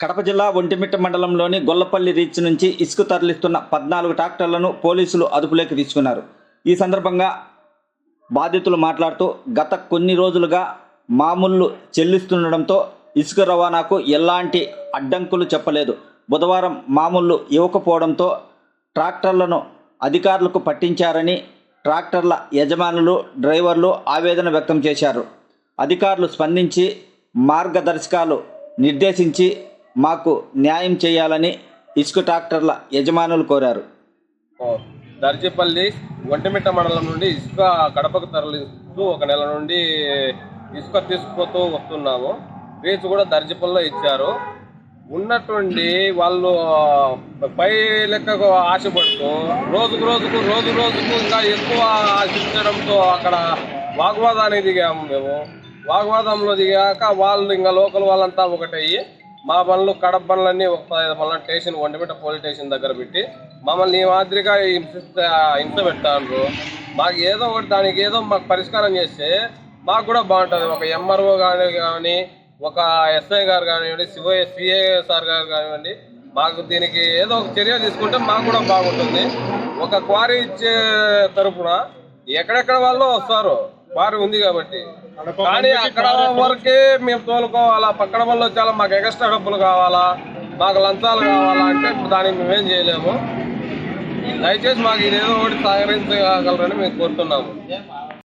కడప జిల్లా ఒంటిమిట్ట మండలంలోని గొల్లపల్లి రీచ్ నుంచి ఇసుక తరలిస్తున్న పద్నాలుగు ట్రాక్టర్లను పోలీసులు అదుపులోకి తీసుకున్నారు. ఈ సందర్భంగా బాధితులు మాట్లాడుతూ గత కొన్ని రోజులుగా మామూళ్ళు చెల్లిస్తుండడంతో ఇసుక రవాణాకు ఎలాంటి అడ్డంకులు చెప్పలేదు. బుధవారం మామూళ్ళు ఇవ్వకపోవడంతో ట్రాక్టర్లను అధికారులకు పట్టించారని ట్రాక్టర్ల యజమానులు డ్రైవర్లు ఆవేదన వ్యక్తం చేశారు. అధికారులు స్పందించి మార్గదర్శకాలు నిర్దేశించి మాకు న్యాయం చేయాలని ఇసుక ట్రాక్టర్ల యజమానులు కోరారు. దర్జీపల్లి ఒంటిమిట్ట మండలం నుండి ఇసుక గడపకు తరలిస్తూ ఒక నెల నుండి ఇసుక తీసుకుపోతూ వస్తున్నాము. రేసు కూడా దర్జీపల్లిలో ఇచ్చారు. ఉన్నటువంటి వాళ్ళు పై లెక్కకు ఆశపడుతూ రోజుకు రోజుకు రోజు రోజుకు ఇంకా ఎక్కువ ఆశించడంతో అక్కడ వాగ్వాదానికి దిగాము మేము. వాగ్వాదంలో దిగాక వాళ్ళు ఇంకా లోకల్ వాళ్ళంతా ఒకటయ్యి. మా బండ్లు కడప బండ్లన్నీ ఒక పదహైదు స్టేషన్ ఒంటిమిట పోలీస్ స్టేషన్ దగ్గర పెట్టి మమ్మల్ని ఈ మాదిరిగా హింసిస్త హింస పెట్టారు మాకు ఏదో ఒకటి దానికి ఏదో మాకు పరిష్కారం చేస్తే మాకు కూడా బాగుంటుంది. ఒక ఎంఆర్ఓ కానీ కానీ ఒక ఎస్ఐ గారు కానివ్వండి సిఓ సిఏ సార్ గారు కానివ్వండి మాకు దీనికి ఏదో ఒక చర్య తీసుకుంటే మాకు కూడా బాగుంటుంది. ఒక క్వారీ ఇచ్చే తరపున ఎక్కడెక్కడ వాళ్ళు వస్తారు. వారి ఉంది కాబట్టి. కానీ అక్కడ వరకే మేము తోలుకోవాలా. పక్కన వాళ్ళు చాలా మాకు ఎక్స్ట్రా డబ్బులు కావాలా. మాకు లంచాలు కావాలా అంటే దానికి మేమేం చేయలేము. దయచేసి మాకు ఇదేదో ఒకటి సహకరించగలరని మేము కోరుతున్నాము.